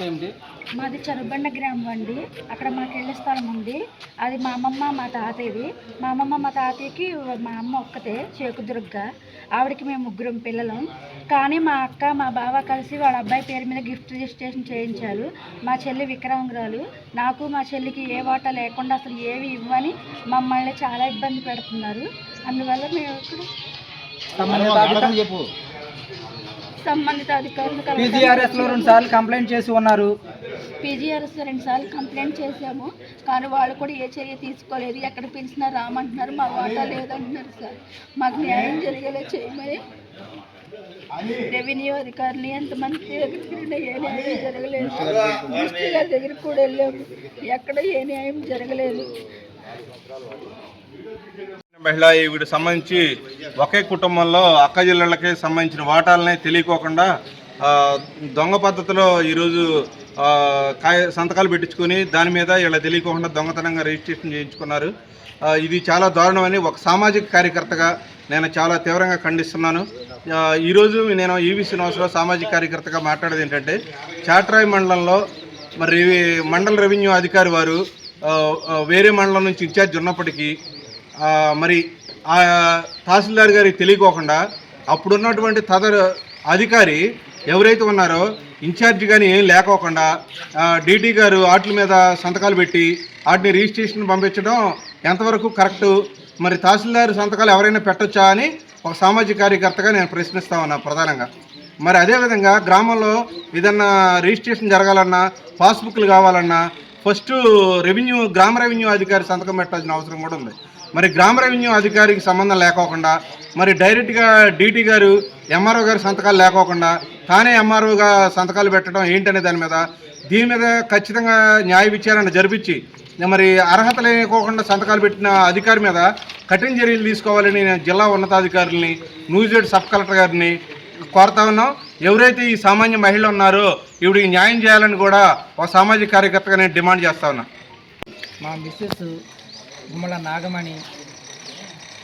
పరిస్థితి ఏమిటి మాది చరుబండ గ్రామం అండి. అక్కడ మాకు ఇళ్ళ స్థలం ఉంది. అది మా అమ్మమ్మ మా తాతయ్యది. మా అమ్మమ్మ మా తాతయ్యకి మా అమ్మ ఒక్కతే చేకుదుర్గ ఆవిడకి మేము ముగ్గురం పిల్లలం. కానీ మా అక్క మా బావ కలిసి వాళ్ళ అబ్బాయి పేరు మీద గిఫ్ట్ రిజిస్ట్రేషన్ చేయించారు. మా చెల్లి విక్రమంగురాలు. నాకు మా చెల్లికి ఏ వాటా లేకుండా అసలు ఏవి ఇవ్వని మమ్మల్ని చాలా ఇబ్బంది పెడుతున్నారు. అందువల్ల మేము అధికారులు చెప్పు. సంబంధిత అధికారులు పీజీఆర్ఎస్లో రెండు సార్లు కంప్లైంట్ చేసి ఉన్నారు. పీజీఆర్ఎస్ రెండుసార్లు కంప్లైంట్ చేశాము. కానీ వాళ్ళు కూడా ఏ చర్య తీసుకోలేదు. ఎక్కడ పిలిచినా రామంటున్నారు. మా వాటా లేదంటున్నారు సార్. మాకు న్యాయం జరిగేలా చేయమని రెవెన్యూ అధికారులు ఎంతమంది ఏ న్యాయం జరగలేదు. మినిస్టర్ గారి దగ్గరికి కూడా వెళ్ళాము. ఎక్కడ ఏ న్యాయం జరగలేదు. మహిళ ఈవిడ సంబంధించి ఒకే కుటుంబంలో అక్క జిల్లలకి సంబంధించిన వాటాలనే తెలియకోకుండా దొంగ పద్ధతిలో ఈరోజు కాయ సంతకాలు పెట్టించుకొని దాని మీద ఇలా తెలియకోకుండా దొంగతనంగా రిజిస్ట్రేషన్ చేయించుకున్నారు. ఇది చాలా దారుణమని ఒక సామాజిక కార్యకర్తగా నేను చాలా తీవ్రంగా ఖండిస్తున్నాను. ఈరోజు నేను ఈవీ శ్రీనివాసరావు సామాజిక కార్యకర్తగా మాట్లాడేది ఏంటంటే చాట్రాయి మండలంలో మరి మండల రెవెన్యూ అధికారి వారు వేరే మండలం నుంచి ఇన్ఛార్జ్ ఉన్నప్పటికీ మరి ఆ తహసీల్దార్ గారికి తెలియకోకుండా అప్పుడున్నటువంటి తదర్ అధికారి ఎవరైతే ఉన్నారో ఇన్ఛార్జ్ కానీ ఏం లేకోకుండా డీటీ గారు వాటి మీద సంతకాలు పెట్టి వాటిని రిజిస్ట్రేషన్ పంపించడం ఎంతవరకు కరెక్టు? మరి తహసీల్దార్ సంతకాలు ఎవరైనా పెట్టొచ్చా అని ఒక సామాజిక కార్యకర్తగా నేను ప్రశ్నిస్తా ఉన్నా ప్రధానంగా. మరి అదేవిధంగా గ్రామంలో ఏదన్నా రిజిస్ట్రేషన్ జరగాలన్నా పాస్బుక్లు కావాలన్నా ఫస్ట్ రెవెన్యూ గ్రామ రెవెన్యూ అధికారి సంతకం పెట్టాల్సిన అవసరం కూడా ఉంది. మరి గ్రామ రెవెన్యూ అధికారికి సంబంధం లేకోకుండా మరి డైరెక్ట్గా డీటీ గారు ఎంఆర్ఓ గారి సంతకాలు లేకోకుండా తానే ఎంఆర్ఓగా సంతకాలు పెట్టడం ఏంటనే దాని మీద దీని మీద ఖచ్చితంగా న్యాయ విచారణ జరిపించి మరి అర్హత లేకోకుండా సంతకాలు పెట్టిన అధికారి మీద కఠిన చర్యలు తీసుకోవాలని నేను జిల్లా ఉన్నతాధికారులని న్యూజివేడ్ సబ్ కలెక్టర్ గారిని కోరుతా ఉన్నాం. ఎవరైతే ఈ సామాన్య మహిళ ఉన్నారో ఈవిడికి న్యాయం చేయాలని కూడా ఒక సామాజిక కార్యకర్తగా నేను డిమాండ్ చేస్తా ఉన్నా. మా మిస్సెస్ గుమ్మల నాగమణి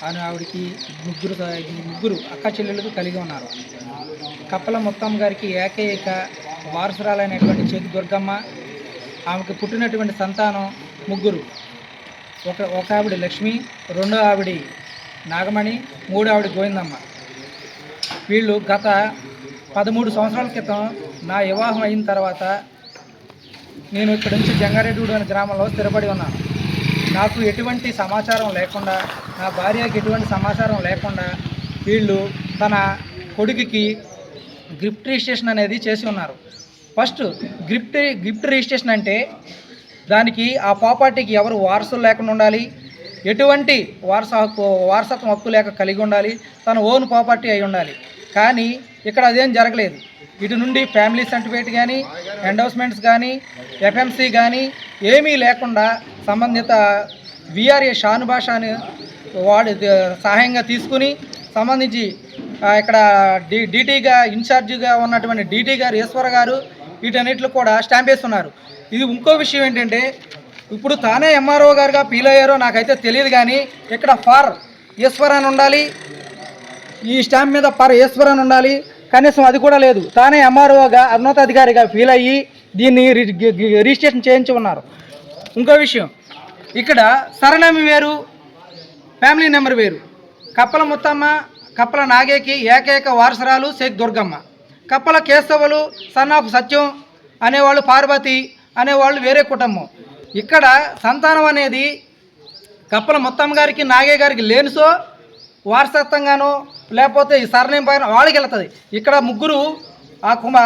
అని ఆవిడకి ముగ్గురు ముగ్గురు అక్క చెల్లెలకు కలిగి ఉన్నారు. కప్పల మొత్తం గారికి ఏకైక వారసురాలైనటువంటి చేతి దుర్గమ్మ ఆమెకు పుట్టినటువంటి సంతానం ముగ్గురు. ఒక ఒక ఆవిడ లక్ష్మి రెండో ఆవిడ నాగమణి మూడో ఆవిడ గోవిందమ్మ. వీళ్ళు గత పదమూడు సంవత్సరాల క్రితం నా వివాహం అయిన తర్వాత నేను ఇక్కడి నుంచి జంగారెడ్డి అనే గ్రామంలో స్థిరపడి ఉన్నాను. నాకు ఎటువంటి సమాచారం లేకుండా నా భార్యకి ఎటువంటి సమాచారం లేకుండా వీళ్ళు తన కొడుకుకి గిఫ్ట్ రిజిస్ట్రేషన్ అనేది చేసి ఉన్నారు. ఫస్ట్ గిఫ్ట్ గిఫ్ట్ రిజిస్ట్రేషన్ అంటే దానికి ఆ ప్రాపర్టీకి ఎవరు వారసులు లేకుండా ఉండాలి ఎటువంటి వారస హక్కు వారసత్వం హక్కు లేక కలిగి ఉండాలి తన ఓన్ ప్రాపర్టీ అయి ఉండాలి. కానీ ఇక్కడ అదేం జరగలేదు. ఇటు నుండి ఫ్యామిలీ సర్టిఫికేట్ కానీ ఎండోస్మెంట్స్ కానీ ఎఫ్ఎంసీ కానీ ఏమీ లేకుండా సంబంధిత విఆర్ఏ షాను భాషని వాడి సహాయంగా తీసుకుని సంబంధించి ఇక్కడ డి డీటీగా ఇన్ఛార్జిగా ఉన్నటువంటి డీటీ గారు ఈశ్వర గారు వీటన్నిటిలో కూడా స్టాంప్ వేస్తున్నారు. ఇది ఇంకో విషయం ఏంటంటే ఇప్పుడు తానే ఎంఆర్ఓ గారుగా ఫీల్ అయ్యారో నాకైతే తెలియదు కానీ ఇక్కడ ఫార్ ఈశ్వర్ అని ఉండాలి ఈ స్టాంప్ మీద పర్ ఈశ్వర్ అని ఉండాలి కనీసం అది కూడా లేదు. తానే ఎంఆర్ఓగా ఉన్నతాధికారిగా ఫీల్ అయ్యి దీన్ని రిజిస్ట్రేషన్ చేయించి ఉన్నారు. ఇంకో విషయం. ఇక్కడ సరనామి వేరు ఫ్యామిలీ నెంబర్ వేరు. కప్పల ముత్తమ్మ కప్పల నాగేకి ఏకైక వారసరాలు షేక్ దుర్గమ్మ. కప్పల కేశవులు సన్నాఫ్ సత్యం అనేవాళ్ళు పార్వతి అనేవాళ్ళు వేరే కుటుంబం. ఇక్కడ సంతానం అనేది కప్పల ముత్తమ్మ గారికి నాగే గారికి లేనిసో వారసత్వంగానో లేకపోతే ఈ సరనేం పైన వాళ్ళకి వెళ్తుంది. ఇక్కడ ముగ్గురు ఆ కుమ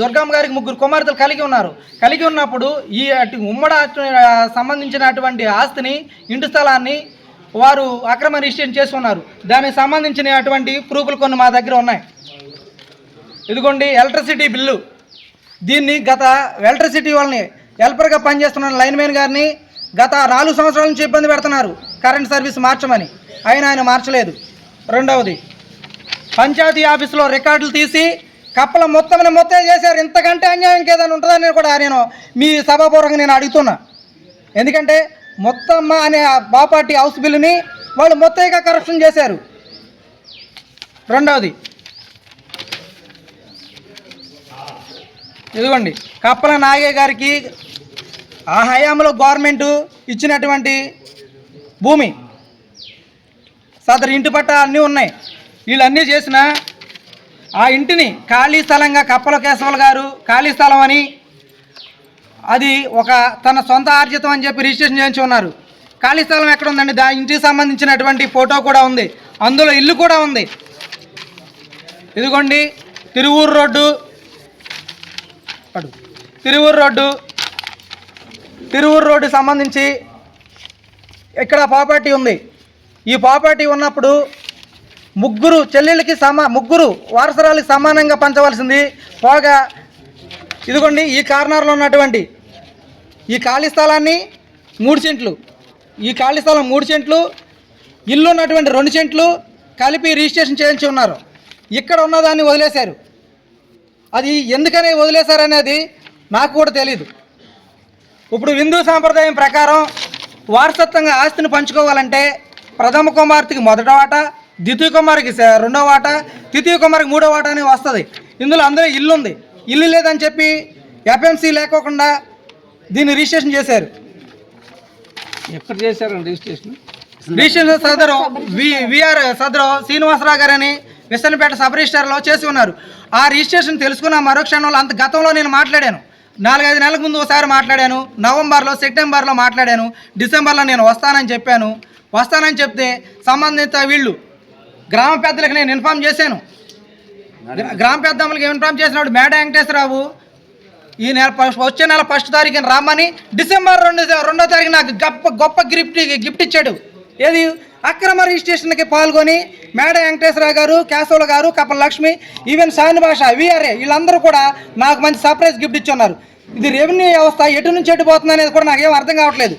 దుర్గమ్మ గారికి ముగ్గురు కుమార్తెలు కలిగి ఉన్నారు. కలిగి ఉన్నప్పుడు ఈ అటు ఉమ్మడ సంబంధించినటువంటి ఆస్తిని ఇంటి స్థలాన్ని వారు అక్రమ రిజిస్ట్రేషన్ చేసి ఉన్నారు దానికి సంబంధించిన అటువంటి ప్రూఫ్లు కొన్ని మా దగ్గర ఉన్నాయి. ఇదిగోండి ఎలక్ట్రిసిటీ బిల్లు. దీన్ని గత ఎలక్ట్రిసిటీ వాళ్ళని హెల్పర్గా పనిచేస్తున్న లైన్మెన్ గారిని గత నాలుగు సంవత్సరాల నుంచి ఇబ్బంది పెడుతున్నారు కరెంట్ సర్వీస్ మార్చమని. అయినా ఆయన మార్చలేదు. రెండవది పంచాయతీ ఆఫీసులో రికార్డులు తీసి కప్పల మొత్తం మొత్తం చేశారు. ఇంతకంటే అన్యాయం ఏదైనా ఉంటుందని కూడా నేను మీ సభాపూర్వకంగా నేను అడుగుతున్నా. ఎందుకంటే మొత్తమ్మ అనే బాపాటి హౌస్ బిల్లుని వాళ్ళు మొత్తంగా కరప్షన్ చేశారు. రెండవది ఇదిగోండి కప్పల నాగే గారికి ఆ హయాంలో గవర్నమెంట్ ఇచ్చినటువంటి భూమి సదరు ఇంటి పట్ట అన్నీ ఉన్నాయి. వీళ్ళన్నీ చేసిన ఆ ఇంటిని ఖాళీ స్థలంగా కప్పల కేశవులు గారు ఖాళీ స్థలం అని అది ఒక తన సొంత ఆర్జితం అని చెప్పి రిజిస్ట్రేషన్ చేయించి ఉన్నారు. ఖాళీ స్థలం ఎక్కడ ఉందండి దా ఇంటికి సంబంధించినటువంటి ఫోటో కూడా ఉంది. అందులో ఇల్లు కూడా ఉంది. ఇదిగోండి తిరువూరు రోడ్డు. అడు తిరువూరు రోడ్డు. తిరువూరు రోడ్డు సంబంధించి ఇక్కడ ప్రాపర్టీ ఉంది. ఈ ప్రాపర్టీ ఉన్నప్పుడు ముగ్గురు చెల్లెళ్ళకి సమా ముగ్గురు వారసరాలకి సమానంగా పంచవలసింది. పోగా ఇదిగోండి ఈ కార్నర్లో ఉన్నటువంటి ఈ ఖాళీ స్థలాన్ని మూడు సెంట్లు ఈ ఖాళీ స్థలం మూడు సెంట్లు ఇల్లు ఉన్నటువంటి రెండు సెంట్లు కలిపి రిజిస్ట్రేషన్ చేయించి ఉన్నారు. ఇక్కడ ఉన్నదాన్ని వదిలేశారు. అది ఎందుకని వదిలేశారనేది నాకు కూడా తెలియదు ఇప్పుడు హిందూ సాంప్రదాయం ప్రకారం వారసత్వంగా ఆస్తిని పంచుకోవాలంటే ప్రథమ కుమార్తెకి మొదట వాట ద్వితీయ కుమారికి రెండో వాట తృతీయ కుమారికి మూడో వాట అని వస్తుంది. ఇందులో అందరూ ఇల్లు ఉంది. ఇల్లు లేదని చెప్పి ఎఫ్ఎంసీ లేకోకుండా దీన్ని రిజిస్ట్రేషన్ చేశారు. ఎక్కడ చేశారండి రిజిస్ట్రేషన్? రిజిస్ట్రేషన్ సదరు వి విఆర్ సదరు శ్రీనివాసరావు గారని విసన్నపేట సబ్ రిజిస్టార్లో చేసి ఉన్నారు. ఆ రిజిస్ట్రేషన్ తెలుసుకున్న మరో క్షణంలో అంత గతంలో నేను మాట్లాడాను. నాలుగైదు నెలల ముందు ఒకసారి మాట్లాడాను. నవంబర్లో సెప్టెంబర్లో మాట్లాడాను. డిసెంబర్లో నేను వస్తానని చెప్పాను. వస్తానని చెప్తే సంబంధిత వీళ్ళు గ్రామ పెద్దలకు నేను ఇన్ఫామ్ చేశాను. గ్రా- గ్రామ పెద్దమ్మలకి ఇన్ఫామ్ చేసినప్పుడు మేడ వెంకటేశ్వరరావు ఈ నెల వచ్చే నెల ఫస్ట్ తారీఖున రమ్మని డిసెంబర్ రెండు రెండో తారీఖు నాకు గొప్ప గొప్ప గిఫ్ట్ గిఫ్ట్ ఇచ్చాడు. ఏది? అక్రమ రిజిస్ట్రేషన్కి పాల్గొని మేడ వెంకటేశ్వరరావు గారు కేశవుల గారు కపల లక్ష్మి ఈవెన్ సాని భాష విఆర్ఏ వీళ్ళందరూ కూడా నాకు మంచి సర్ప్రైజ్ గిఫ్ట్ ఇచ్చున్నారు. ఇది రెవెన్యూ వ్యవస్థ ఎటు నుంచి ఎటు పోతుంది అనేది కూడా నాకేం అర్థం కావట్లేదు.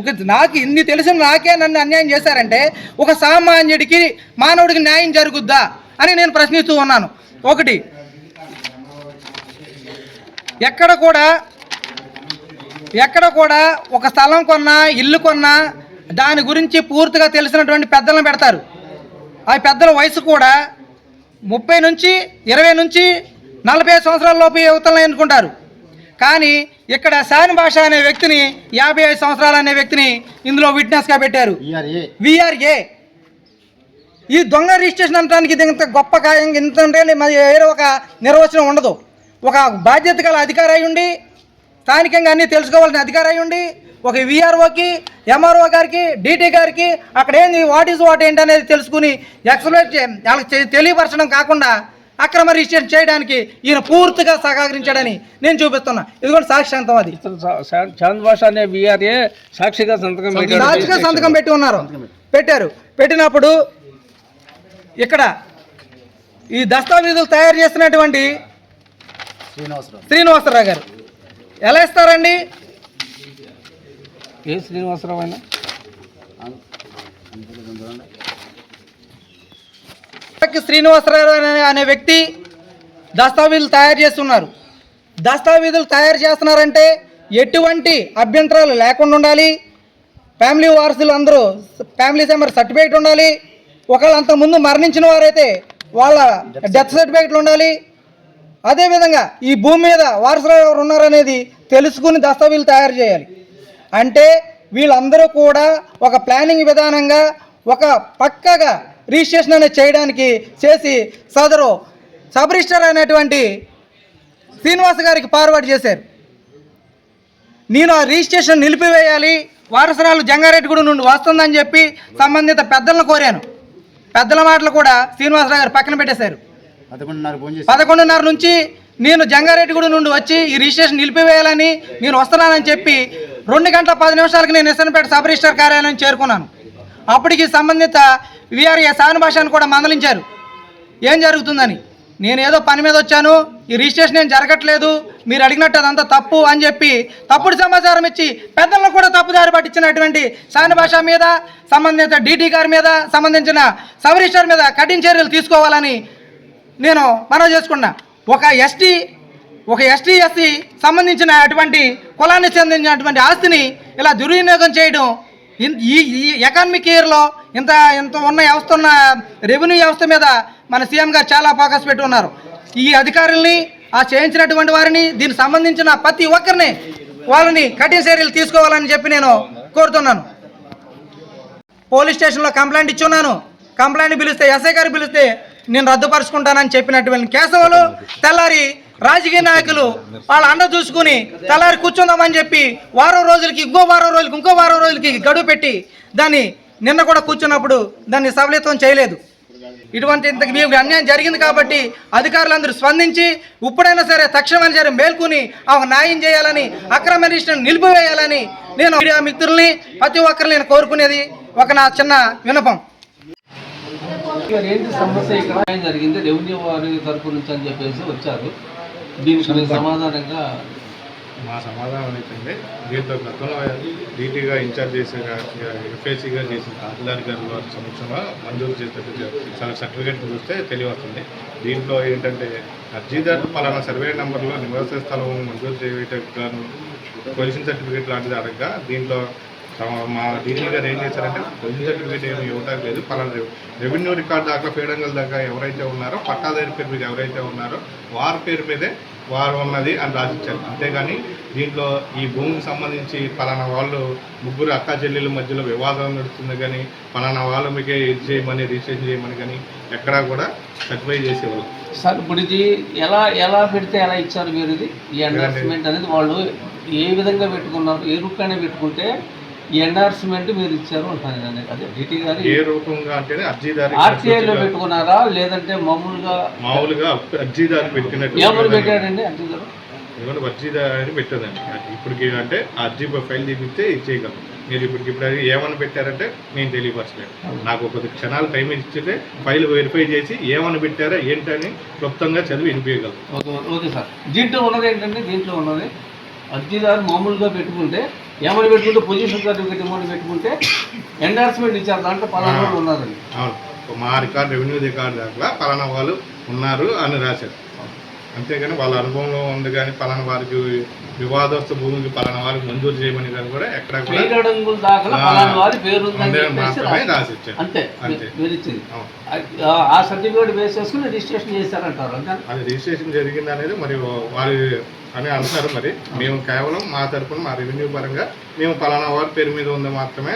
ఒక నాకు ఇన్ని తెలిసిన నాకే నన్ను అన్యాయం చేశారంటే ఒక సామాన్యుడికి మానవుడికి న్యాయం జరుగుద్దా అని నేను ప్రశ్నిస్తూ ఉన్నాను. ఒకటి ఎక్కడ కూడా ఎక్కడ కూడా ఒక స్థలం కొన్నా ఇల్లు కొన్నా దాని గురించి పూర్తిగా తెలిసినటువంటి పెద్దలను పెడతారు. ఆ పెద్దల వయసు కూడా ముప్పై నుంచి ఇరవై నుంచి నలభై సంవత్సరాల లోపు యువతలను ఎన్నుకుంటారు? కానీ ఇక్కడ శాని భాష అనే వ్యక్తిని యాభై ఐదు సంవత్సరాలు అనే వ్యక్తిని ఇందులో విట్నెస్గా పెట్టారు. విఆర్ఏ. ఈ దొంగ రిజిస్ట్రేషన్ అనడానికి ఇది ఇంత గొప్ప కాయం ఇంత అంటే మరి వేరే ఒక నిర్వచనం ఉండదు. ఒక బాధ్యత గల అధికారి అయి ఉండి స్థానికంగా అన్నీ తెలుసుకోవాల్సిన అధికారి అయి ఉండి ఒక విఆర్ఓకి ఎంఆర్ఓ గారికి డీటీ గారికి అక్కడ ఏంది వాట్ ఈజ్ వాట్ ఏంటి అనేది తెలుసుకుని ఎక్స్ప్లెయిన్ చే వాళ్ళకి తెలియపరచడం కాకుండా అక్రమ రిజిస్ట్రేషన్ చేయడానికి ఈయన పూర్తిగా సహకరించాడని నేను చూపిస్తున్నా. ఇదిగోండి సాక్షాంతం అది. ఇతను సా- సా- చాంద్ భాష అనే విఆర్ఏ సాక్షిగా సంతకం సాక్షిగా సంతకం పెట్టి ఉన్నారు. పెట్టారు. పెట్టినప్పుడు ఇక్కడ ఈ దస్తావేజులు తయారు చేస్తున్నటువంటి శ్రీనివాసరావు. గారు. ఎలా ఇస్తారండి? ఏ శ్రీనివాసరావు అయినా శ్రీనివాసరావు అనే అనే వ్యక్తి దస్తావేజులు తయారు చేస్తున్నారు. దస్తావేజులు తయారు చేస్తున్నారంటే ఎటువంటి అభ్యంతరాలు లేకుండా ఉండాలి. ఫ్యామిలీ వారసులు అందరూ ఫ్యామిలీ మెంబర్ సర్టిఫికేట్ ఉండాలి. ఒకవేళ అంతకుముందు మరణించిన వారైతే వాళ్ళ డెత్ సర్టిఫికేట్లు ఉండాలి. అదేవిధంగా ఈ భూమి మీద వారసులు ఎవరు ఉన్నారనేది తెలుసుకుని దస్తావేజులు తయారు చేయాలి. అంటే వీళ్ళందరూ కూడా ఒక ప్లానింగ్ విధానంగా ఒక పక్కగా రిజిస్ట్రేషన్ అనేది చేయడానికి చేసి సదరు సబ్ రిజిస్టర్ అనేటువంటి శ్రీనివాస్ గారికి ఫార్వర్డ్ చేశారు. నేను ఆ రిజిస్ట్రేషన్ నిలిపివేయాలి వారసరాలు జంగారెడ్డిగూడ నుండి వస్తుందని చెప్పి సంబంధిత పెద్దలను కోరాను. పెద్దల మాటలు కూడా శ్రీనివాసరావు గారు పక్కన పెట్టేశారు. పదకొండున్నర నుంచి నేను జంగారెడ్డిగూడ నుండి వచ్చి ఈ రిజిస్ట్రేషన్ నిలిపివేయాలని నేను వస్తున్నానని చెప్పి రెండు గంటల పది నిమిషాలకు నేను ఇసనపేట సబ్ రిజిస్టర్ కార్యాలయం చేరుకున్నాను. అప్పటికి సంబంధిత విఆర్ఏ సానుభాషాన్ని భాషను కూడా మందలించారు. ఏం జరుగుతుందని? నేను ఏదో పని మీద వచ్చాను ఈ రిజిస్ట్రేషన్ ఏం జరగట్లేదు మీరు అడిగినట్టు అదంతా తప్పు అని చెప్పి తప్పుడు సమాచారం ఇచ్చి పెద్దలను కూడా తప్పుదారి పట్టించినటువంటి సానుభాష మీద సంబంధిత డీటీ గారి మీద సంబంధించిన సబ్ రిజిస్టర్ మీద కఠిన చర్యలు తీసుకోవాలని నేను మనవి చేసుకున్నా. ఒక ఎస్టీ ఒక ఎస్టీ ఎస్సీ సంబంధించిన అటువంటి కులానికి చెందినటువంటి ఆస్తిని ఇలా దుర్వినియోగం చేయడం ఈ ఈ ఎకానమిక్ ఇయర్లో ఇంత ఇంత ఉన్న వ్యవస్థ ఉన్న రెవెన్యూ వ్యవస్థ మీద మన సీఎం గారు చాలా ఫోకస్ పెట్టి ఉన్నారు. ఈ అధికారుల్ని ఆ చేయించినటువంటి వారిని దీనికి సంబంధించిన ప్రతి ఒక్కరిని వాళ్ళని కఠిన చర్యలు తీసుకోవాలని చెప్పి నేను కోరుతున్నాను. పోలీస్ స్టేషన్లో కంప్లైంట్ ఇచ్చున్నాను కంప్లైంట్ పిలిస్తే ఎస్ఐ గారు పిలిస్తే నేను రద్దుపరుచుకుంటానని చెప్పినటువంటి కేశవులు తెల్లారి రాజకీయ నాయకులు వాళ్ళ అండ చూసుకుని తెల్లారి కూర్చుందామని చెప్పి వారం రోజులకి ఇంకో వారం రోజులకి ఇంకో వారం రోజులకి గడువు పెట్టి దాన్ని నిన్న కూడా కూర్చున్నప్పుడు దాన్ని సఫలీతం చేయలేదు. ఇటువంటి ఇంతకు మీకు అన్యాయం జరిగింది కాబట్టి అధికారులందరూ స్పందించి ఇప్పుడైనా సరే తక్షణమైన సరే మేల్కొని ఆ న్యాయం చేయాలని అక్రమ రిజిస్ట్రేషన్ నిలిపివేయాలని నేను మీడియా మిత్రుల్ని ప్రతి ఒక్కరిని నేను కోరుకునేది ఒక నా చిన్న వినపం ఏంటి సమస్య ఇక్కడ జరిగింది? రెవెన్యూ వారి తరపు నుంచి అని చెప్పేసి వచ్చారు. దీనికి సమాధానంగా మా సమాధానం ఏంటంటే దీంతో గతంలో డీటీగా ఇన్ఛార్జ్ చేసే ఎఫ్ఏసీగా చేసిన తహసీల్దార్ గారి వారి సమక్షంలో మంజూరు చాలా సర్టిఫికేట్ చూస్తే తెలియవస్తుంది. దీంట్లో ఏంటంటే అర్జీదారు పలానా సర్వే నెంబర్లో నివాస స్థలం మంజూరు చేయటం గాను పొజిషన్ సర్టిఫికేట్ లాంటిది అడగగా దీంట్లో మా డీటీ గారు ఏం చేశారంటే పొజిషన్ సర్టిఫికేట్ ఏమి ఇవ్వడం లేదు. పలానా రెవ్- రెవెన్యూ రికార్డు దాకా ఫేడంగల్ దాకా ఎవరైతే ఉన్నారో పట్టాదారి పేరు మీద ఎవరైతే ఉన్నారో వారి పేరు మీదే వారు ఉన్నది అని రాసిచ్చారు. అంతేగాని దీంట్లో ఈ భూమికి సంబంధించి పలానా వాళ్ళు ముగ్గురు అక్క చెల్లెల మధ్యలో వివాదం నడుస్తుంది కానీ పలానా వాళ్ళు మీకే ఇది చేయమని రిజిస్ట్రేషన్ చేయమని కానీ ఎక్కడా కూడా సర్టిఫై చేసేవాళ్ళు. సార్ ఇప్పుడు ఇది ఎలా ఎలా పెడితే ఎలా ఇచ్చారు మీరు ఇది? ఈ ఎండార్స్మెంట్ అనేది వాళ్ళు ఏ విధంగా పెట్టుకున్నారు? ఏ రూపాయన పెట్టుకుంటే ఈ ఎండార్స్మెంట్ మీరు ఇచ్చారు అంటాను. అదే. డిటి గారు ఏ రూపంగా అంటేనే అర్జీదారి ఆర్టీఐలో పెట్టుకున్నారా? లేదంటే మామూలుగా మామూలుగా అర్జీదారు పెట్టినట్టు ఏమని పెట్టాడండి అర్జీ గారు ఏమన్నా అర్జీదారి పెట్టదండి. ఇప్పటికి అంటే అర్జీ ఫైల్ తీపిస్తే ఇచ్చేయగలం. మీరు ఇప్పటికి ఇప్పుడు ఏమని పెట్టారంటే నేను తెలియపరచలేదు. నాకు ఒక క్షణాలు టైం ఇచ్చితే ఫైల్ వెరిఫై చేసి ఏమని పెట్టారా ఏంటని క్లుప్తంగా చదివి వినిపించగలం. Okay sir. దీంట్లో ఉన్నది ఏంటంటే దీంట్లో ఉన్నది అర్జీదారు మామూలుగా పెట్టుకుంటే ఏమని పెట్టుకుంటే పొజిషన్ సర్టిఫికేట్ ఏమని పెట్టుకుంటే ఎండార్స్మెంట్ ఇచ్చారు. దాంట్లో పలానా వాళ్ళు ఉన్నారండి. అవును. మా రికార్డ్ రెవెన్యూ రికార్డ్ దాంట్లో పలానా వాళ్ళు ఉన్నారు అని రాశారు. అంతేగాని వాళ్ళ అనుభవంలో ఉంది కానీ పలానా వారికి వివాదస్తు భూమికి పలానా వారికి మంజూరు చేయమని కానీ కూడా ఎక్కడ. రాసిచ్చారు. అంతే. ఆ- సర్టిఫికేట్ బేస్ చేసుకుని రిజిస్ట్రేషన్ చేశారంటారు అది రిజిస్ట్రేషన్ జరిగింది అనేది మరి వారి అని అంటున్నారు మరి మేము కేవలం మా తరపున మా రెవెన్యూ పరంగా మేము పలానా వారి పేరు మీద ఉంది మాత్రమే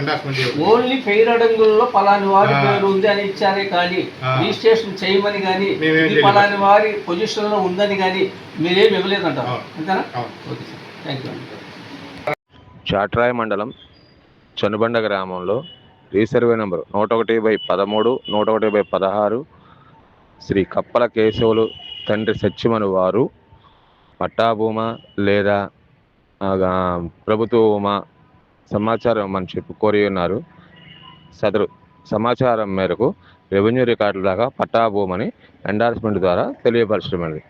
ఎండార్స్మెంట్ ఓన్లీ ఫెయిర్ అడంగుల్లో పలాని వారి. పేరు ఉంది అని ఇచ్చారే కానీ. రిజిస్ట్రేషన్ చేయమని కానీ. పలాని వారి పొజిషన్లో ఉందని కానీ మీరేం ఇవ్వలేదంటారు. అంతేనా అవును okay sir thank you Chatrai మండలం చనుబండ గ్రామంలో రీసర్వే నంబరు నూట ఒకటి బై పదమూడు నూట ఒకటి బై పదహారు శ్రీ కప్పల కేశవులు తండ్రి సత్యమను వారు పట్టాభూమ లేదా ఆ, ప్రభుత్వ భూమా సమాచారం మనం చెప్పు కోరి ఉన్నారు. సదరు సమాచారం మేరకు రెవెన్యూ రికార్డుల దాకా పట్టాభూమని ఎండార్స్మెంట్ ద్వారా తెలియపరచడమైనది.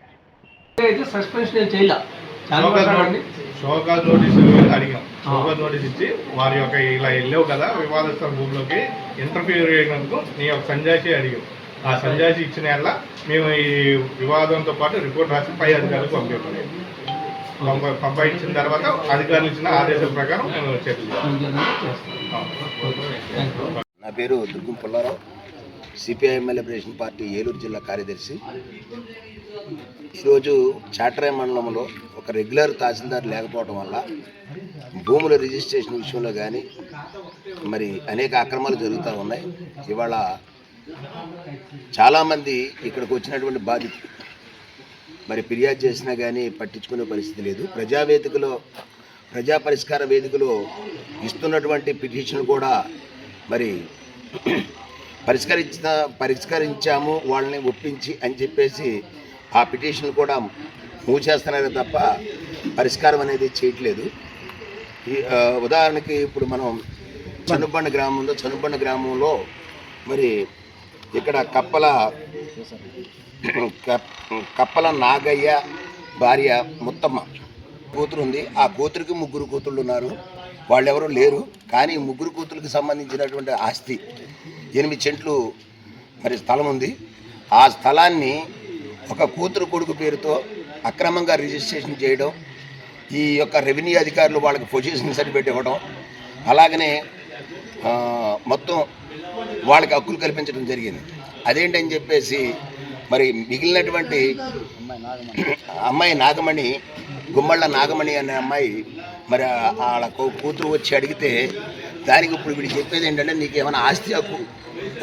అయితే సస్పెన్షన్ చేయాల? Show cause notice show cause notice అడిగాం. షోకాజ్ నోటీస్ ఇచ్చి వారి యొక్క ఇలా వెళ్ళావు కదా వివాదస్థ భూమిలోకి ఇంటర్ఫియర్ అయినందుకు నీ యొక్క సంజాసి అడిగాం ఆ సంజాసి ఇచ్చిన ఎల్ల మేము ఈ వివాదంతో పాటు రిపోర్ట్ రాసి పై అధికారులకు పంపించాం. పంప- పంపించిన తర్వాత అధికారులు ఇచ్చిన ఆదేశం ప్రకారం మేము చర్యలు నా పేరు Durgam Pullarao. CPI liberation party Eluru జిల్లా కార్యదర్శి. ఈరోజు చాటరాయ మండలంలో ఒక రెగ్యులర్ తహసీల్దార్ లేకపోవడం వల్ల భూముల రిజిస్ట్రేషన్ విషయంలో కానీ మరి అనేక అక్రమాలు జరుగుతూ ఉన్నాయి. ఇవాళ చాలామంది ఇక్కడికి వచ్చినటువంటి బాధితులు మరి ఫిర్యాదు చేసినా కానీ పట్టించుకునే పరిస్థితి లేదు. ప్రజావేదికలో ప్రజా పరిష్కార వేదికలో ఇస్తున్నటువంటి పిటిషన్ కూడా మరి పరిష్కరించిన పరిష్కరించాము వాళ్ళని ఒప్పించి అని చెప్పేసి ఆ పిటిషన్ కూడా మూవ్ తప్ప పరిష్కారం అనేది చేయట్లేదు. ఉదాహరణకి ఇప్పుడు మనం చనుబండ గ్రామంలో చనుబండ గ్రామంలో మరి ఇక్కడ కప్పల కప్- కప్పల నాగయ్య భార్య ముత్తమ్మ కూతురు ఉంది ఆ కూతురికి ముగ్గురు కూతుళ్ళు ఉన్నారు వాళ్ళెవరూ లేరు. కానీ ముగ్గురు కూతురికి సంబంధించినటువంటి ఆస్తి ఎనిమిది చెంట్లు మరి స్థలం ఉంది. ఆ స్థలాన్ని ఒక కూతురు కొడుకు పేరుతో అక్రమంగా రిజిస్ట్రేషన్ చేయడం ఈ యొక్క రెవెన్యూ అధికారులు వాళ్ళకి పొజిషన్ సర్టిఫికేట్ ఇవ్వడం అలాగనే మొత్తం వాళ్ళకి హక్కులు కల్పించడం జరిగింది. అదేంటని చెప్పేసి మరి మిగిలినటువంటి అమ్మాయి నాగమణి గుమ్మళ్ళ నాగమణి అనే అమ్మాయి మరి వాళ్ళ కూతురు వచ్చి అడిగితే దానికి ఇప్పుడు వీడు చెప్పేది ఏంటంటే నీకు ఏమైనా ఆస్తి హక్కు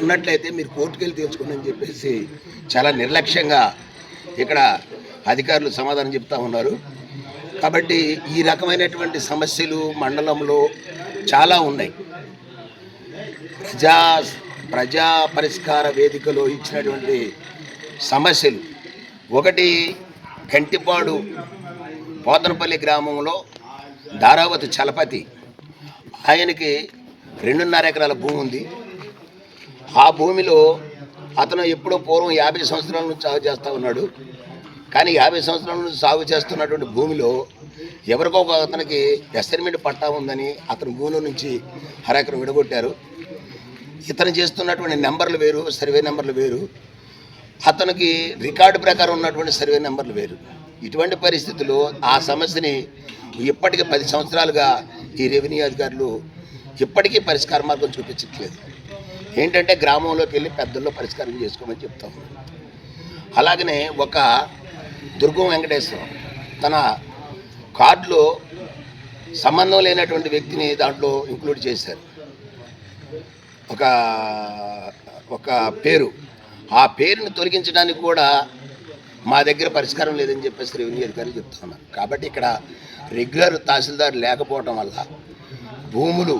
ఉన్నట్లయితే మీరు కోర్టుకు వెళ్ళి తీర్చుకోండి అని చెప్పేసి చాలా నిర్లక్ష్యంగా ఇక్కడ అధికారులు సమాధానం చెప్తా ఉన్నారు. కాబట్టి ఈ రకమైనటువంటి సమస్యలు మండలంలో చాలా ఉన్నాయి. ప్రజా ప్రజా పరిష్కార వేదికలో ఇచ్చినటువంటి సమస్యలు. ఒకటి కంటిపాడు పోతనపల్లి గ్రామంలో ధారావతి చలపతి. ఆయనకి రెండున్నర ఎకరాల భూమి ఉంది. ఆ భూమిలో అతను ఎప్పుడో పూర్వం యాభై సంవత్సరాల నుంచి సాగు చేస్తూ ఉన్నాడు. కానీ యాభై సంవత్సరాల నుంచి సాగు చేస్తున్నటువంటి భూమిలో ఎవరికో ఒక అతనికి అసైన్మెంట్ పట్టా ఉందని అతని భూమిలో నుంచి అరెకరం విడగొట్టారు. ఇతను చేస్తున్నటువంటి నెంబర్లు వేరు సర్వే నెంబర్లు వేరు. అతనికి రికార్డు ప్రకారం ఉన్నటువంటి సర్వే నెంబర్లు వేరు. ఇటువంటి పరిస్థితుల్లో ఆ సమస్యని ఇప్పటికీ పది సంవత్సరాలుగా ఈ రెవెన్యూ అధికారులు ఇప్పటికీ పరిష్కార మార్గం చూపించట్లేదు. ఏంటంటే గ్రామంలోకి వెళ్ళి పెద్దల్లో పరిష్కారం చేసుకోమని చెప్తాం అలాగనే ఒక దుర్గం వెంకటేశ్వరం. తన కార్డులో సంబంధం లేనటువంటి వ్యక్తిని దాంట్లో ఇంక్లూడ్ చేశారు. ఒక ఒక పేరు. ఆ పేరును తొలగించడానికి కూడా మా దగ్గర పరిష్కారం లేదని చెప్పేసి రెవెన్యూ అధికారులు చెప్తున్నారు కాబట్టి ఇక్కడ రెగ్యులర్ తహసీల్దార్ లేకపోవటం వల్ల భూములు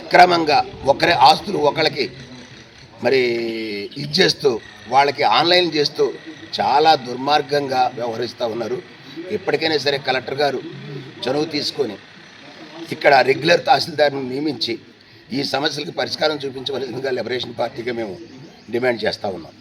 అక్రమంగా ఒకరి ఆస్తులు ఒకళ్ళకి మరి ఇచ్చేస్తూ వాళ్ళకి ఆన్లైన్ చేస్తూ చాలా దుర్మార్గంగా వ్యవహరిస్తూ ఉన్నారు. ఎప్పటికైనా సరే కలెక్టర్ గారు చొరవ తీసుకొని ఇక్కడ రెగ్యులర్ తహసీల్దార్ని నియమించి ఈ సమస్యలకు పరిష్కారం చూపించవలసిందిగా లిబరేషన్ పార్టీగా మేము డిమాండ్ చేస్తూ ఉన్నాం.